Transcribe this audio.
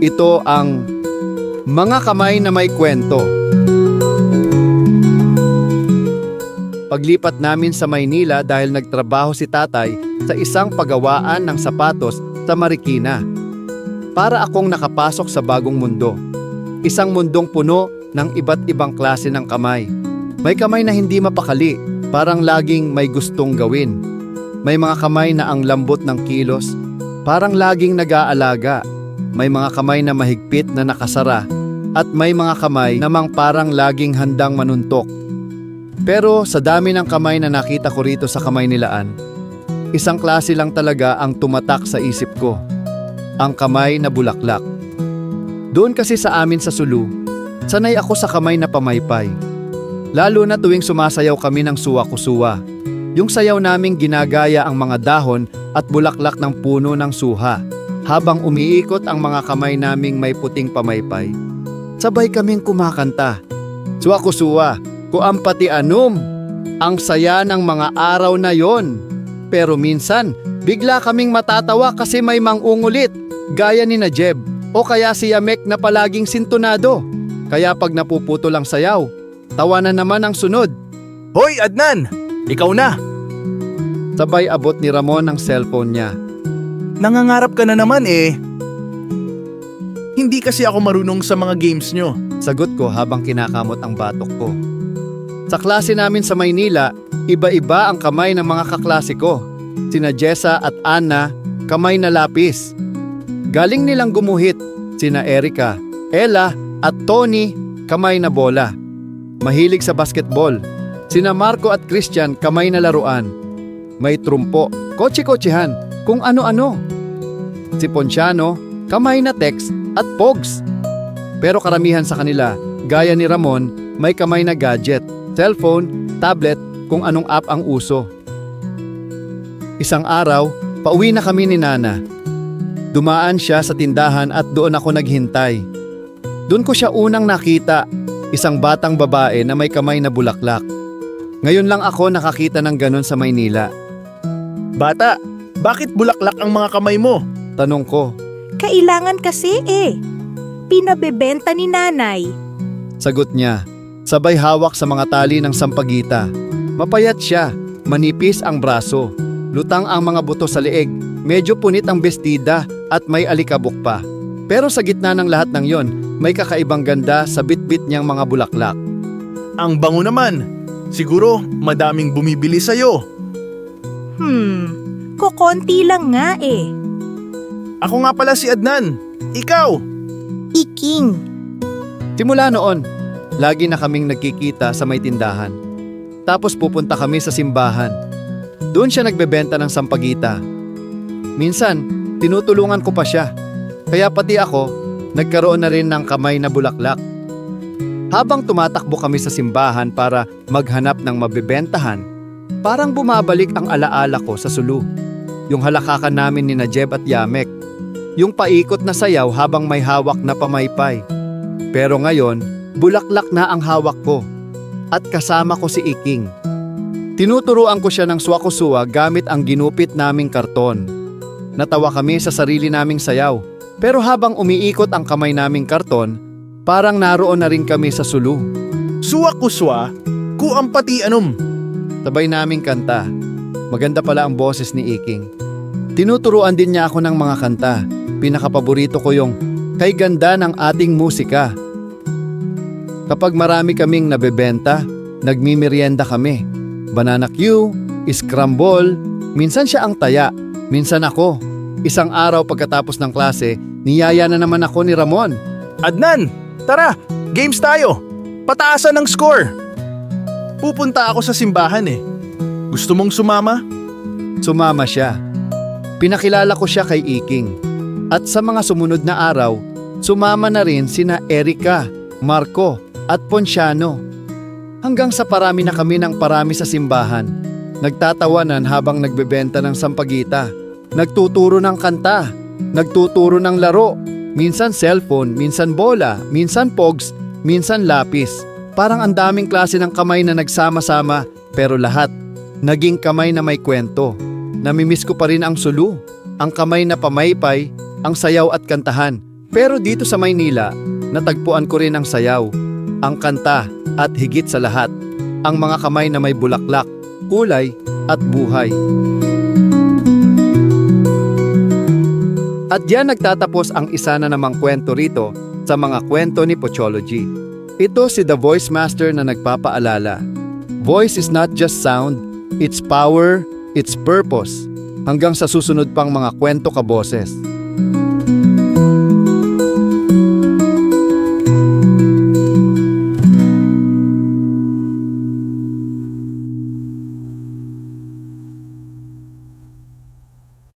Ito ang Mga Kamay na May Kwento. Paglipat namin sa Maynila dahil nagtrabaho si tatay sa isang pagawaan ng sapatos sa Marikina. Para akong nakapasok sa bagong mundo. Isang mundong puno ng iba't ibang klase ng kamay. May kamay na hindi mapakali, parang laging may gustong gawin. May mga kamay na ang lambot ng kilos, parang laging nag-aalaga. May mga kamay na mahigpit na nakasara, at may mga kamay namang parang laging handang manuntok. Pero sa dami ng kamay na nakita ko rito sa kamay nilaan, isang klase lang talaga ang tumatak sa isip ko. Ang kamay na bulaklak. Doon kasi sa amin sa Sulu, sanay ako sa kamay na pamaypay. Lalo na tuwing sumasayaw kami ng suwa-kusuwa. Yung sayaw naming ginagaya ang mga dahon at bulaklak ng puno ng suha. Habang umiikot ang mga kamay naming may puting pamaypay, sabay kaming kumakanta. Suwa-kusuwa, kuampati anum, ang saya ng mga araw na yon. Pero minsan, bigla kaming matatawa kasi may mangungulit, gaya ni Najeb, o kaya si Yamek na palaging sintonado. Kaya pag napuputo lang sayaw, tawa na naman ang sunod. Hoy, Adnan! Ikaw na! Sabay abot ni Ramon ang cellphone niya. Nangangarap ka na naman eh. Hindi kasi ako marunong sa mga games nyo. Sagot ko habang kinakamot ang batok ko. Sa klase namin sa Maynila, iba-iba ang kamay ng mga kaklase ko. Sina Jessa at Anna, kamay na lapis. Galing nilang gumuhit, sina Erika, Ella at Tony, kamay na bola. Mahilig sa basketball. Sina Marco at Christian, kamay na laruan. May trumpo, kotse-kotsehan, kung ano-ano. Si Ponciano, kamay na text at pogs. Pero karamihan sa kanila, gaya ni Ramon, may kamay na gadget, cellphone, tablet, kung anong app ang uso. Isang araw, pauwi na kami ni Nana. Dumaan siya sa tindahan at doon ako naghintay. Doon ko siya unang nakita, isang batang babae na may kamay na bulaklak. Ngayon lang ako nakakita ng ganon sa Maynila. Bata, bakit bulaklak ang mga kamay mo? Tanong ko, Kailangan kasi eh. Pinabebenta ni nanay. sagot niya. Sabay hawak sa mga tali ng sampagita. Mapayat siya, manipis ang braso. Lutang ang mga buto sa leeg, medyo punit ang bestida at may alikabok pa. Pero sa gitna ng lahat ng yon, may kakaibang ganda sa bitbit niyang mga bulaklak. Ang bango naman. Siguro madaming bumibili sa'yo. Hmm, kukonti lang nga eh. Ako nga pala si Adnan. Ikaw! Iking. Simula noon, lagi na kaming nagkikita sa may tindahan. Tapos pupunta kami sa simbahan. Doon siya nagbebenta ng sampagita. Minsan, tinutulungan ko pa siya. Kaya pati ako, nagkaroon na rin ng kamay na bulaklak. Habang tumatakbo kami sa simbahan para maghanap ng mabebentahan, parang bumabalik ang alaala ko sa sulu. Yung halakakan namin ni Najeb at Yamek. Yung paikot na sayaw habang may hawak na pamaypay. Pero ngayon, bulaklak na ang hawak ko. At kasama ko si Iking. Tinuturuan ko siya ng swakusuwa gamit ang ginupit naming karton. Natawa kami sa sarili naming sayaw. Pero habang umiikot ang kamay naming karton, parang naroon na rin kami sa sulu. Suwa kuswa, kuampati anum. Sabay naming kanta. Maganda pala ang boses ni Iking. Tinuturuan din niya ako ng mga kanta. Pinakapaborito ko yung Kay Ganda ng Ating Musika. Kapag marami kaming nabebenta, nagmimerienda kami. Banana Q, scramble, minsan siya ang taya, minsan ako. Isang araw pagkatapos ng klase, niyaya na naman ako ni Ramon. Adnan, tara, games tayo. Pataasan ng score. Pupunta ako sa simbahan eh. Gusto mong sumama? Sumama siya. Pinakilala ko siya kay Iking. At sa mga sumunod na araw, Sumama na rin sina Erika, Marco at Ponciano. Hanggang sa parami na kami ng parami sa simbahan. Nagtatawanan habang nagbebenta ng sampagita. Nagtuturo ng kanta. Nagtuturo ng laro. Minsan cellphone, minsan bola, minsan pogs, minsan lapis. Parang ang daming klase ng kamay na nagsama-sama pero lahat naging kamay na may kwento. Namimiss ko pa rin ang sulu, ang kamay na pamaypay, ang sayaw at kantahan. Pero dito sa Maynila, natagpuan ko rin ang sayaw, ang kanta at higit sa lahat, ang mga kamay na may bulaklak, kulay at buhay. At diyan nagtatapos ang isa na namang kwento rito sa mga kwento ni Pochology. Ito si The Voice Master na nagpapaalala. Voice is not just sound, it's power, it's purpose. Hanggang sa susunod pang mga kwento ka boses.